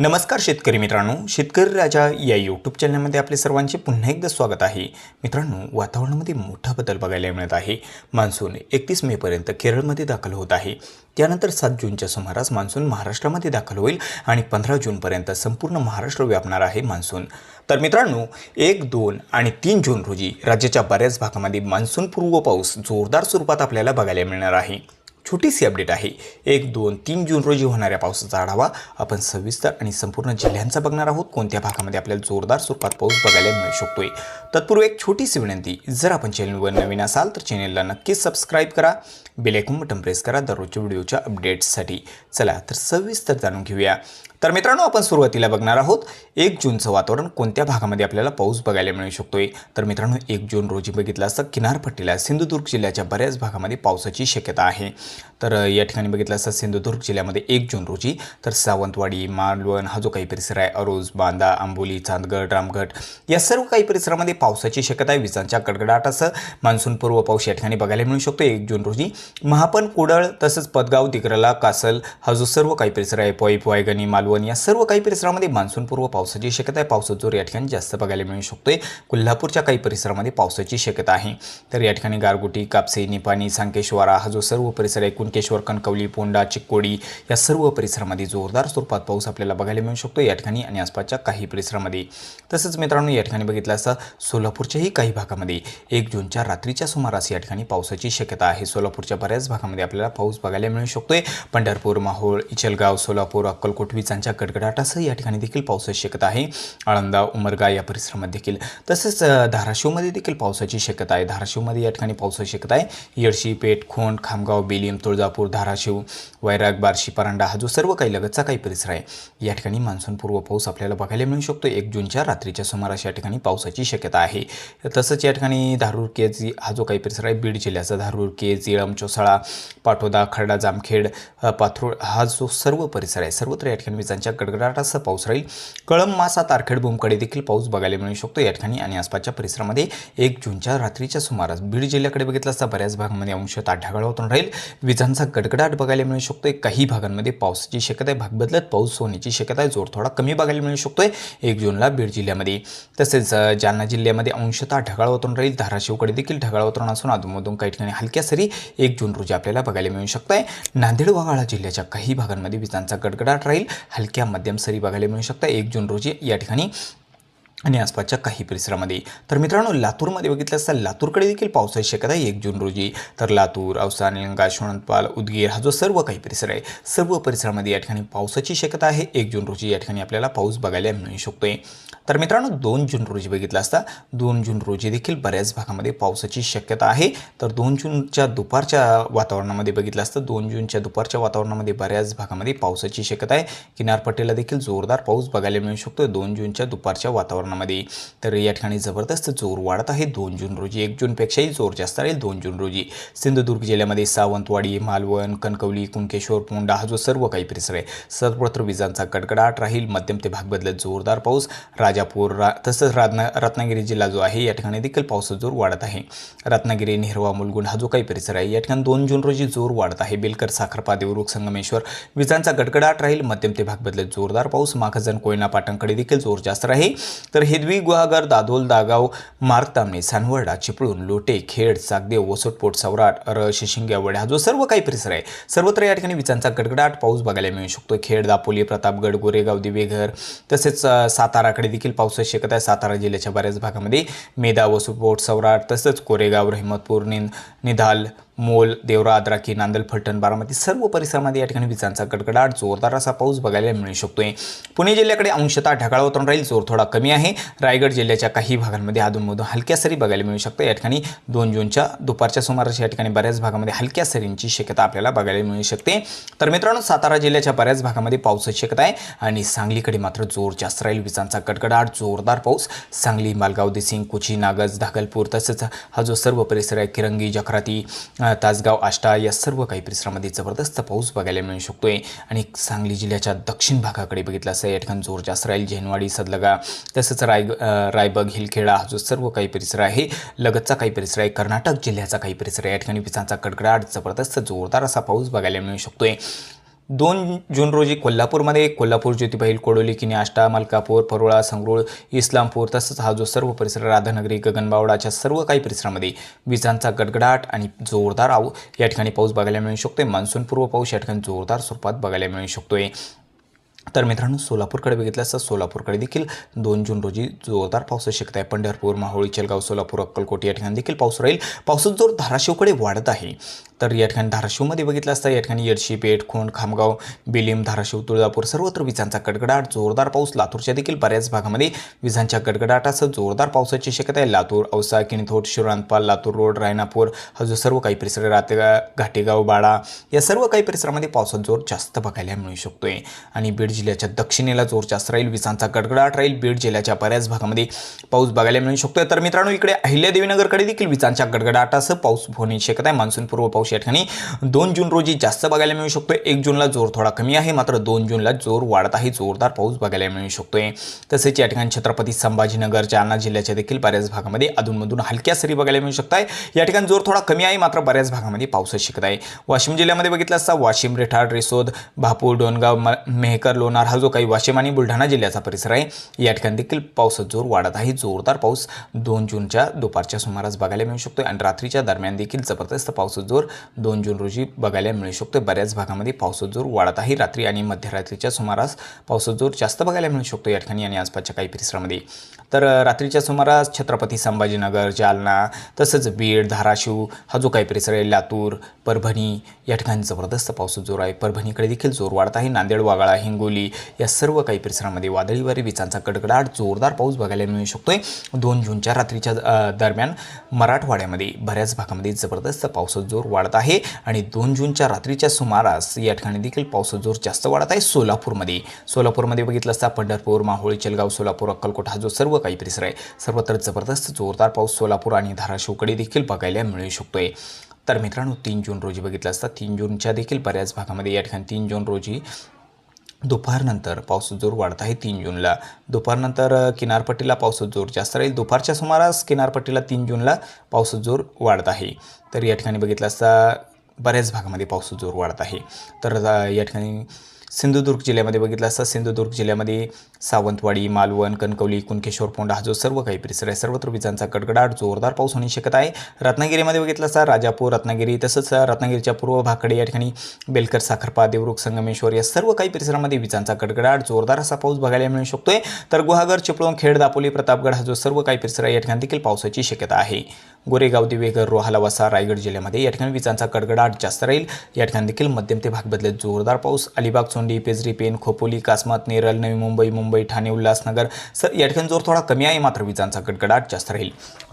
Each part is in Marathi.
नमस्कार शेतकरी मित्रांनो शेतकरी राजा या यूट्यूब चॅनलमध्ये आपले सर्वांचे पुन्हा एकदा स्वागत आहे. मित्रांनो वातावरणामध्ये मोठा बदल बघायला मिळत आहे. मान्सून एकतीस मेपर्यंत केरळमध्ये दाखल होत आहे. त्यानंतर सात जूनच्या सुमारास मान्सून महाराष्ट्रामध्ये दाखल होईल आणि पंधरा जूनपर्यंत संपूर्ण महाराष्ट्र व्यापणार आहे मान्सून. तर मित्रांनो एक दोन आणि तीन जून रोजी राज्याच्या बऱ्याच भागामध्ये मान्सून पूर्व पाऊस जोरदार स्वरूपात आपल्याला बघायला मिळणार आहे. छोटीशी अपडेट आहे. एक दोन तीन जून रोजी होणाऱ्या पावसाचा आढावा आपण सविस्तर आणि संपूर्ण जिल्ह्यांचा बघणार आहोत. कोणत्या भागामध्ये आपल्याला जोरदार स्वरूपात पाऊस बघायला मिळू शकतोय? तत्पूर्वी एक छोटीशी विनंती जर आपण चॅनलवर नवीन असाल तर चॅनलला नक्कीच सबस्क्राईब करा. बेलायकून बटन प्रेस करा दररोजच्या व्हिडिओच्या अपडेट्ससाठी. चला तर सविस्तर जाणून घेऊया. तर मित्रांनो आपण सुरुवातीला बघणार आहोत एक जूनचं वातावरण कोणत्या भागामध्ये आपल्याला पाऊस बघायला मिळू शकतोय? तर मित्रांनो एक जून रोजी बघितलं असतं किनारपट्टीला सिंधुदुर्ग जिल्ह्याच्या बऱ्याच भागामध्ये पावसाची शक्यता आहे. तर या ठिकाणी बघितलं असतं सिंधुदुर्ग जिल्ह्यामध्ये एक जून रोजी तर सावंतवाडी मालवण हा जो काही परिसर आहे अरोज बांदा आंबोली चांदगड रामगड या सर्व काही परिसरामध्ये पावसाची शक्यता आहे. विजांच्या कडकडाटासह मान्सून पूर्व पाऊस या ठिकाणी बघायला मिळू शकतो. एक जून रोजी महापण कुडळ तसंच पदगाव दिग्रला कासल हा जो सर्व काही परिसर आहे पॉईप वायगणी मालवण या सर्व काही परिसरामध्ये मान्सूनपूर्व पावसाची शक्यता आहे. पावसाचा जोर या ठिकाणी जास्त बघायला मिळू शकतोय. कोल्हापूरच्या काही परिसरामध्ये पावसाची शक्यता आहे. तर या ठिकाणी गारगोटी कापसे निपाणी सांकेश्वरा हा जो सर्व परिसर आहे कुणकेश्वर कणकवली पोंडा चिक्कोडी या सर्व परिसरामध्ये जोरदार स्वरूपात पाऊस आपल्याला बघायला मिळू शकतो या ठिकाणी आणि आसपासच्या काही परिसरामध्ये. तसंच मित्रांनो या ठिकाणी बघितलं असतं सोलापूरच्याही काही भागामध्ये एक जूनच्या रात्रीच्या सुमारास या ठिकाणी पावसाची शक्यता आहे. सोलापूरच्या बऱ्याच भागामध्ये आपल्याला पाऊस बघायला मिळू शकतोय. पंढरपूर माहोळ इचलगाव सोलापूर अक्कलकोट विजांच्या गडगडाटासह या ठिकाणी देखील पावसाची शक्यता आहे. आळंदा उमरगा या परिसरामध्ये देखील. तसेच धाराशिवमध्ये देखील पावसाची शक्यता आहे. धाराशिवमध्ये या ठिकाणी पावसाची शक्यता आहे. येडशी पेठ खोंड खामगाव बेलियम तुळजापूर धाराशिव वैराग बार्शी परांडा हा जो सर्व काही लगतचा काही परिसर आहे या ठिकाणी मान्सून पूर्व पाऊस आपल्याला बघायला मिळू शकतो. एक जूनच्या रात्रीच्या सुमारास या ठिकाणी पावसाची शक्यता आहे. तसंच या ठिकाणी धारूर केज हा जो काही परिसर आहे बीड जिल्ह्याचा धारूर केज इळम चोसाळा पाटोदा खरडा जामखेड पाथरूळ पाथरूड हा जो सर्व परिसर आहे सर्वत्र या ठिकाणी विजांच्या गडगडाटासह पाऊस राहील. कळम मासा तारखेड बोमकडे देखील पाऊस बघायला मिळू शकतो. या ठिकाणी आणि आसपासच्या परिसरामध्ये एक जूनच्या रात्रीच्या सुमारास बीड जिल्ह्याकडे बघितलं असता बऱ्याच भागामध्ये अंशतः ढगाळ होतून राहील. विजांचा गडगडाट बघायला मिळू शकतोय. काही भागांमध्ये पावसाची शक्यता आहे. भाग बदलत पाऊस होण्याची शक्यता आहे. जोर थोडा कमी बघायला मिळू शकतोय. एक जूनला बीड जिल्ह्यामध्ये. तसेच जालना जिल्ह्यामध्ये अंशतः ढगाळ होतून राहील. धाराशिवकडे देखील ढगाळ होतून असून अधूनमधून काही ठिकाणी हलक्या सरी एक जून रोजी आपल्याला बघायला मिळू शकत आहे नांदेड वगाळा जिल्ह्याच्या काही भागांमध्ये विजांचा गडगडाट राहील. हलक्या मध्यम सरी बघायला मिळू शकता. एक जून रोजी या ठिकाणी आणि आसपासच्या काही परिसरामध्ये. तर मित्रांनो लातूरमध्ये बघितलं असता लातूरकडे देखील पावसाची शक्यता आहे एक जून रोजी. तर लातूर औसा निलंगा शोणतपाल उदगीर हा जो सर्व काही परिसर आहे सर्व परिसरामध्ये या ठिकाणी पावसाची शक्यता आहे एक जून रोजी. या ठिकाणी आपल्याला पाऊस बघायला मिळू शकतोय. तर मित्रांनो दोन जून रोजी बघितलं असता दोन जून रोजी देखील बऱ्याच भागामध्ये पावसाची शक्यता आहे. तर दोन जूनच्या दुपारच्या वातावरणामध्ये बघितलं असतं दोन जूनच्या दुपारच्या वातावरणामध्ये बऱ्याच भागामध्ये पावसाची शक्यता आहे. किनारपट्टीला देखील जोरदार पाऊस बघायला मिळू शकतो दोन जूनच्या दुपारच्या वातावरण वातावरणामध्ये तर या ठिकाणी जबरदस्त जोर वाढत आहे. दोन जून रोजी एक जूनपेक्षाही जोर जास्त राहील. दोन जून रोजी सिंधुदुर्ग जिल्ह्यामध्ये सावंतवाडी मालवण कणकवली कुणकेश्वर पोंडा हा जो सर्व काही परिसर आहे सर्वत्र विजांचा कडकडाट राहील. मध्यम ते भाग बदलत जोरदार पाऊस राजापूर रा तसंच रात्ना रत्नागिरी जिल्हा जो आहे या ठिकाणी देखील पावसाचा जोर वाढत आहे. रत्नागिरी नेहरवा मुलगुंड हा जो काही परिसर आहे या ठिकाणी दोन जून रोजी जोर वाढत आहे. बेलकर साखरपा देवरुख संगमेश्वर विजांचा गडगडाट राहील. मध्यम ते भाग बदलत जोरदार पाऊस. माखजन कोयना पाटणकडे देखील जोर जास्त राहील. तर हिदवी गुहागर दादोल दागाव मार्गतामणे सानवर्डा चिपळूण लोटे खेड सागदेव वसोटपोट सवराट अर शिशिंग्यावडे हा जो सर्व काही परिसर आहे सर्वत्र या ठिकाणी विजांचा गडगडाट पाऊस बघायला मिळू शकतो. खेड दापोली प्रतापगड गोरेगाव दिवेघर तसेच साताराकडे देखील पावसाची शक्यता आहे. सातारा जिल्ह्याच्या बऱ्याच भागामध्ये मेदा वसुपोट सवराट तसंच कोरेगाव रहिमतपूर निंद निधाल मोल देवरा अद्राखी नांदल फलटण बारामती सर्व परिसरामध्ये या ठिकाणी विजांचा गडगडाट जोरदार असा पाऊस बघायला मिळू शकतोय. पुणे जिल्ह्याकडे अंशतः ढगाळ वातावरण राहील जोर थोडा कमी आहे. रायगड जिल्ह्याच्या काही भागांमध्ये अधूनमधून हलक्या सरी बघायला मिळू शकतं या ठिकाणी दोन जूनच्या दुपारच्या सुमारास या ठिकाणी बऱ्याच भागामध्ये हलक्या सरींची शक्यता आपल्याला बघायला मिळू शकते. तर मित्रांनो सातारा जिल्ह्याच्या बऱ्याच भागामध्ये पावसाची शक्यता आहे आणि सांगलीकडे मात्र जोर जास्त राहील. विजांचा गडगडाट जोरदार पाऊस. सांगली मालगाव देसिंग कुची नागज धागलपूर तसंच हा जो सर्व परिसर आहे किरंगी जखराती तासगाव आष्टा या सर्व काही परिसरामध्ये जबरदस्त पाऊस बघायला मिळू शकतोय. आणि सांगली जिल्ह्याच्या दक्षिण भागाकडे बघितलं असं या ठिकाणी जोर जास्त राहील झेनवाडी सदलगा तसंच राय अ, रायबग हिलखेडा हा जो सर्व काही परिसर आहे लगतचा काही परिसर आहे कर्नाटक जिल्ह्याचा काही परिसर आहे. या ठिकाणी विजांचा कडकडाट जबरदस्त जोरदार असा पाऊस बघायला मिळू शकतोय. दोन जून रोजी कोल्हापूरमध्ये कोल्हापूर ज्योतिबाईल कोडोली किनी आष्टा मलकापूर परोळा संगरूळ इस्लामपूर तसंच हा जो सर्व परिसर राधानगरी गगनबावडाच्या सर्व काही परिसरामध्ये विजांचा गडगडाट आणि जोरदार आव या ठिकाणी पाऊस बघायला मिळू शकतोय. मान्सूनपूर्व पाऊस या ठिकाणी जोरदार स्वरूपात बघायला मिळू शकतोय. तर मित्रांनो सोलापूरकडे बघितलं असता सोलापूरकडे देखील दोन जून रोजी जोरदार पाऊस शक्यता आहे. पंढरपूर माहोळी चलगाव सोलापूर अक्कलकोट या ठिकाणी देखील पाऊस राहील. पावसाचा जोर धाराशिवकडे वाढत आहे. तर या ठिकाणी धाराशिवमध्ये बघितलं असता या ठिकाणी येडशी पेठ खोंड खामगाव बिलिम धाराशिव तुळजापूर सर्वत्र विजांचा गडगडाट जोरदार पाऊस. लातूरच्या देखील बऱ्याच भागामध्ये विजांच्या गडगडाटासह जोरदार पावसाची शक्यता आहे. लातूर औसा किणथोट शिवरांतपाल लातूर रोड रायनापूर हा जो सर्व काही परिसर रातेगा घाटेगाव बाळा या सर्व काही परिसरामध्ये पावसाचा जोर जास्त बघायला मिळू शकतोय. आणि बीड जिल्ह्याच्या दक्षिणेला जोर जास्त राहील विजांचा गडगडाट राहील. बीड जिल्ह्याच्या बऱ्याच भागामध्ये पाऊस बघायला मिळू शकतोय. तर मित्रांनो इकडे अहिल्यादेवीनगरकडे देखील विजांच्या गडगडाटासह पाऊस होण्याची शक्यता आहे. मान्सूनपूर्व पाऊस या ठिकाणी दोन जून रोजी जास्त बघायला मिळू शकतोय. एक जूनला जोर थोडा कमी आहे. मात्र दोन जूनला जोर वाढत आहे. जोरदार पाऊस बघायला मिळू शकतोय. तसेच या ठिकाणी छत्रपती संभाजीनगर जालना जिल्ह्याच्या देखील बऱ्याच भागामध्ये अधूनमधून हलक्या सरी बघायला मिळू शकत आहे या ठिकाणी जोर थोडा कमी आहे. मात्र बऱ्याच भागामध्ये पावसाची शिकत आहे. वाशिम जिल्ह्यामध्ये बघितलं असता वाशिम रेठाड रिसोद भापूर डोनगाव म मेहकर लोणार हा जो काही वाशिम आणि बुलढाणा जिल्ह्याचा परिसर आहे या ठिकाणी देखील पावसात जोर वाढत आहे. जोरदार पाऊस दोन जूनच्या दुपारच्या सुमारास बघायला मिळू शकतो आणि रात्रीच्या दरम्यान देखील जबरदस्त पावसाचा जोर दोन जून रोजी बघायला मिळू शकतो. बऱ्याच भागामध्ये पावसाचा जोर वाढत आहे. रात्री आणि मध्यरात्रीच्या सुमारास पावसाचा जोर जास्त बघायला मिळू शकतो या ठिकाणी आणि आसपासच्या काही परिसरामध्ये. तर रात्रीच्या सुमारास छत्रपती संभाजीनगर जालना तसंच बीड धाराशिव हा जो काही परिसर आहे लातूर परभणी या ठिकाणी जबरदस्त पावसाचा जोर आहे. परभणीकडे देखील जोर वाढत आहे. नांदेड वागाळा हिंगोली या सर्व काही परिसरामध्ये वादळी वारे विजांचा कडकडाट जोरदार पाऊस बघायला मिळू शकतोय. दोन जूनच्या रात्रीच्या दरम्यान मराठवाड्यामध्ये बऱ्याच भागामध्ये जबरदस्त पावसाचा जोर वाढत वाढत आहे आणि दोन जूनच्या रात्रीच्या सुमारास या ठिकाणी देखील पावसाचा जोर जास्त वाढत आहे सोलापूरमध्ये. सोलापूरमध्ये बघितलं असता पंढरपूर माहोळी चलगाव सोलापूर अक्कलकोट हा जो सर्व काही परिसर आहे सर्वत्र जबरदस्त जोरदार पाऊस सोलापूर आणि धाराशिवकडे देखील बघायला मिळू शकतोय. तर मित्रांनो तीन जून रोजी बघितलं असता तीन जूनच्या देखील बऱ्याच भागामध्ये या ठिकाणी तीन जून रोजी दुपारनंतर पावसाचा जोर वाढत आहे तीन जूनला. दुपारनंतर किनारपट्टीला पावसाचा जोर जास्त राहील. दुपारच्या सुमारास किनारपट्टीला तीन जूनला पावसाचा जोर वाढत आहे. तर या ठिकाणी बघितलं असता बऱ्याच भागामध्ये पाऊस जोर वाढत आहे. तर या ठिकाणी सिंधुदुर्ग जिल्ह्यामध्ये बघितलं असता सिंधुदुर्ग जिल्ह्यामध्ये सावंतवाडी मालवण कणकवली कुणकेश्वर पोंडा हा जो सर्व काही परिसर आहे सर्वत्र विजांचा कडकडाट जोरदार पाऊस होण्याची शक्यता आहे. रत्नागिरीमध्ये बघितलं असता राजापूर रत्नागिरी तसंच रत्नागिरीच्या पूर्व भाकडे या ठिकाणी बेलकर साखरपा देवरुख संगमेश्वर या सर्व काही परिसरामध्ये विजांचा कडकडाट जोरदार असा पाऊस बघायला मिळू शकतोय. तर गुहागर चिपळूण खेड दापोली प्रतापगड हा जो सर्व काही परिसर आहे या ठिकाणी देखील पावसाची शक्यता आहे. गोरेगाव दिवेघर रोहाला वसा रायगड जिल्ह्यामध्ये या ठिकाणी विजांचा कडकडाट जास्त राहील. या ठिकाणी देखील मध्यम ते भाग बदलत जोरदार पाऊस. अलिबाग चोंडी पेजरी पेन खोपोली कासमात नेरल नवी मुंबई मुंबई ठाणे उल्हासनगर सर या ठिकाणी जोर थोडा कमी आहे मात्र विजांचा कडकडाट जास्त राहील.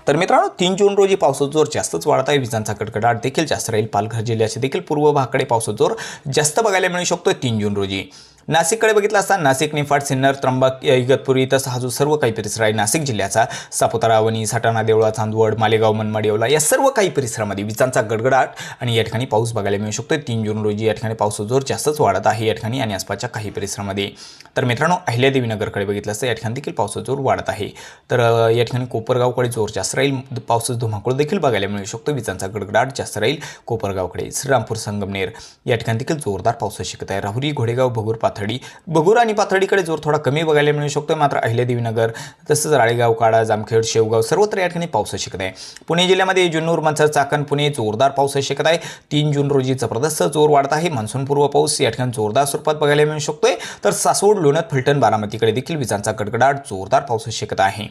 तर मित्रांनो तीन जून रोजी पावसाचा जोर जास्तच वाढत आहे. विजांचा कडकडाट देखील जास्त राहील. पालघर जिल्ह्याचे देखील पूर्व भागाकडे पावसाचा जोर जास्त बघायला मिळू शकतो तीन जून रोजी. नाशिककडे बघितलं असता नाशिक निफाड सिन्नर त्र्यंबक इगतपुरी तसं हा जो सर्व काही परिसर आहे नाशिक जिल्ह्याचा. सापुतारा वणी साठाणा देवळा चांदवड मालेगाव मनमाड येवला या सर्व काही परिसरामध्ये विजांचा गडगडाट आणि या ठिकाणी पाऊस बघायला मिळू शकतो तीन जून रोजी या ठिकाणी पावसाचा जोर जास्तच वाढत आहे या ठिकाणी आणि आसपासच्या काही परिसरामध्ये. तर मित्रांनो अहिल्यादेवीनगरकडे बघितलं असतं या ठिकाणी देखील पावसाचा जोर वाढत आहे. तर या ठिकाणी कोपरगावकडे जोर जास्त राहील. पावसाचा धुमाकूळ देखील बघायला मिळू शकतो. विजांचा गडगडाट जास्त राहील. कोपरगावकडे श्रीरामपूर संगमनेर या ठिकाणी देखील जोरदार पावसाची शक्यता आहे. राहुरी घोडेगाव भगूर पाथर्डी. बगुर आणि पाथर्डीकडे जोर थोडा कमी बघायला मिळू शकतो मात्र अहिल्यादेवीनगर तसंच राळेगाव काळा जामखेड शेवगाव सर्वत्र या ठिकाणी पाऊस शक्यता आहे. पुणे जिल्ह्यामध्ये जुन्नूर मनसर चाकण पुणे जोरदार पाऊस शक्यता आहे. तीन जून रोजी जबरदस्त जोर वाढत आहे. मान्सूनपूर्व पाऊस या ठिकाणी जोरदार स्वरूपात बघायला मिळू शकतोय. तर सासवड लोणत फलटण बारामतीकडे देखील विजांचा कडकडाट जोरदार पाऊस शक्यता आहे.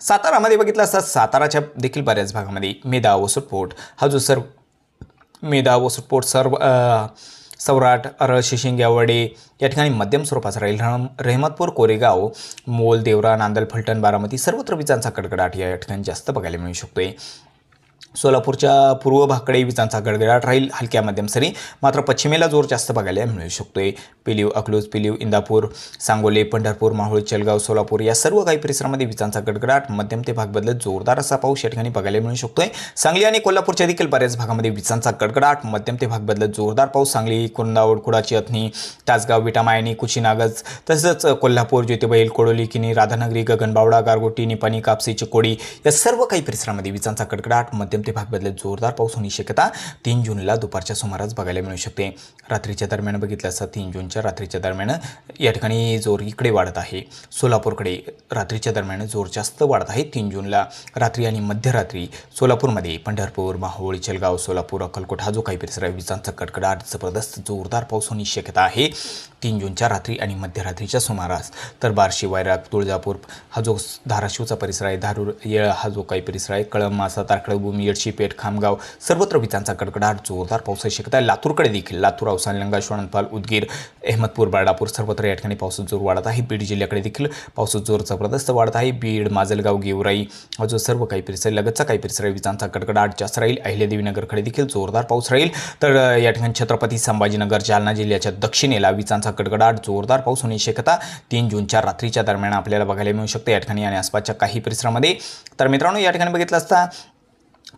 सातारामध्ये बघितलं असता साताराच्या देखील बऱ्याच भागामध्ये मेदा सुटपोट. हा जो सर मेदा सुटपोट सर्व सौराट अरळ शिशिंग या ठिकाणी मध्यम स्वरूपाचा राहील. रहमतपूर कोरेगाव मोल देवरा नांदल फलटण बारामती सर्वत्र विजांचा कडकडाट या ठिकाणी जास्त बघायला मिळू शकतोय. सोलापूरच्या पूर्व भाकडे विजांचा गडगडाट राहील हलक्या मध्यम सरी. मात्र पश्चिमेला जोर जास्त बघायला मिळू शकतोय. पिलीव अकलूज पिलीव इंदापूर सांगोले पंढरपूर माहुळ चलगाव सोलापूर या सर्व काही परिसरामध्ये विजांचा गडगडाट मध्यम ते भाग बदलत जोरदार असा पाऊस या ठिकाणी बघायला मिळू शकतोय. सांगली आणि कोल्हापूरच्या देखील बऱ्याच भागामध्ये विजांचा गडगडाट मध्यम ते भाग बदलत जोरदार पाऊस. सांगली कुंदावड कुडाची अथनी तासगाव विटामायणी कुशीनागज तसंच कोल्हापूर ज्योतिबैल कोडोली किनी राधानगरी गगनबावडा गारगोटी निपाणी कापसी चिकोडी या सर्व काही परिसरामध्ये विजांचा गडगडाट मध्यम ते भाग जोरदार पाऊस होण्याची शक्यता तीन जूनला दुपारच्या सुमारास बघायला मिळू शकते. रात्रीच्या दरम्यान बघितलं असता तीन जूनच्या रात्रीच्या दरम्यान या ठिकाणी जोर इकडे वाढत आहे. सोलापूरकडे रात्रीच्या दरम्यान जोर जास्त वाढत आहे. तीन जूनला रात्री आणि मध्यरात्री सोलापूरमध्ये पंढरपूर माहोळ चलगाव सोलापूर अक्कलकोट हा जो काही परिसर आहे विजांचा कडकडाट जबरदस्त जोरदार पाऊस होण्याची शक्यता आहे. तीन जूनच्या रात्री आणि मध्यरात्रीच्या सुमारास तर बार्शी वायराग तुळजापूर हा जो धाराशिवचा परिसर आहे धारूर येळ हा जो काही परिसर आहे कळम मासा तारखळभूमी येडशी पेठ खामगाव. सर्वत्र विजांचा कडकडाट जोरदार पावसाची शक्यता आहे लातूरकडे देखील. लातूर औसा निलंगा श्वणपाल उदगीर अहमदपूर बाळापूर सर्वत्र या ठिकाणी पावसाचा जोर वाढत आहे. बीड जिल्ह्याकडे देखील पावसाचा जोर जबरदस्त वाढत आहे. बीड माजलगाव गेवराई हा जो सर्व काही परिसर आहे, लगतचा काही परिसर आहे. विजांचा कडकडाट जास्त राहील. अहिल्यादेवीनगरकडे देखील जोरदार पाऊस राहील. तर या ठिकाणी छत्रपती संभाजीनगर जालना जिल्ह्याच्या दक्षिणेला विजांचा कडकडाट जोरदार पाऊस होण्याची शक्यता तीन जूनच्या रात्रीच्या दरम्यान आपल्याला बघायला मिळू शकते. या ठिकाणी आणि आसपासच्या काही परिसरामध्ये. तर मित्रांनो या ठिकाणी बघितलं असता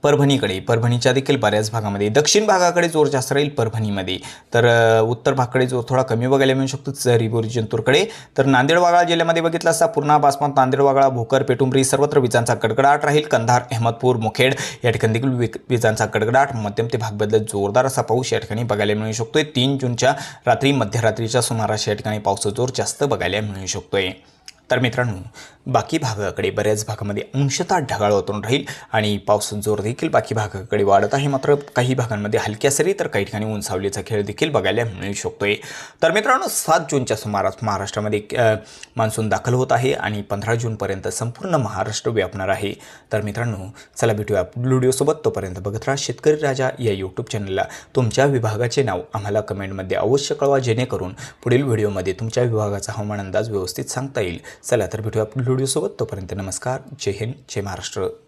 परभणीकडे. परभणीच्या देखील बऱ्याच भागामध्ये. दक्षिण भागाकडे जोर जास्त राहील परभणीमध्ये. तर उत्तर भागाकडे जोर थोडा कमी बघायला मिळू शकतो जरीबोरी जंतूरकडे. तर नांदेड वागळा जिल्ह्यामध्ये बघितलं असता पूर्णा बासमान नांदेड वागळा भोकर पेटुंबरी सर्वत्र विजांचा कडकडाट राहील. कंधार अहमदपूर मुखेड या ठिकाणी देखील विजांचा कडकडाट. मध्यम ते भाग बदलत जोरदार असा पाऊस या ठिकाणी बघायला मिळू शकतोय. तीन जूनच्या रात्री मध्यरात्रीच्या सुमारास या ठिकाणी पावसाचा जोर जास्त बघायला मिळू शकतोय. तर मित्रांनो बाकी भागाकडे बऱ्याच भागामध्ये अंशतः ढगाळ वातावरण राहील आणि पावसाचा जोर देखील बाकी भागाकडे वाढत आहे. मात्र काही भागांमध्ये हलक्या सरी तर काही ठिकाणी उंचावलीचा खेळ देखील बघायला मिळू शकतोय. तर मित्रांनो सात जूनच्या सुमारास महाराष्ट्रामध्ये मान्सून दाखल होत आहे आणि पंधरा जूनपर्यंत संपूर्ण महाराष्ट्र व्यापणार आहे. तर मित्रांनो चला भेटूया व्हिडिओसोबत तोपर्यंत बघत राहा शेतकरी राजा या यूट्यूब चॅनलला तुमच्या विभागाचे नाव आम्हाला कमेंटमध्ये अवश्य कळवा जेणेकरून पुढील व्हिडिओमध्ये तुमच्या विभागाचा हवामान अंदाज व्यवस्थित सांगता येईल. चला तर भेटूया व्हिडिओसोबत. तोपर्यंत नमस्कार. जय हिंद जय महाराष्ट्र.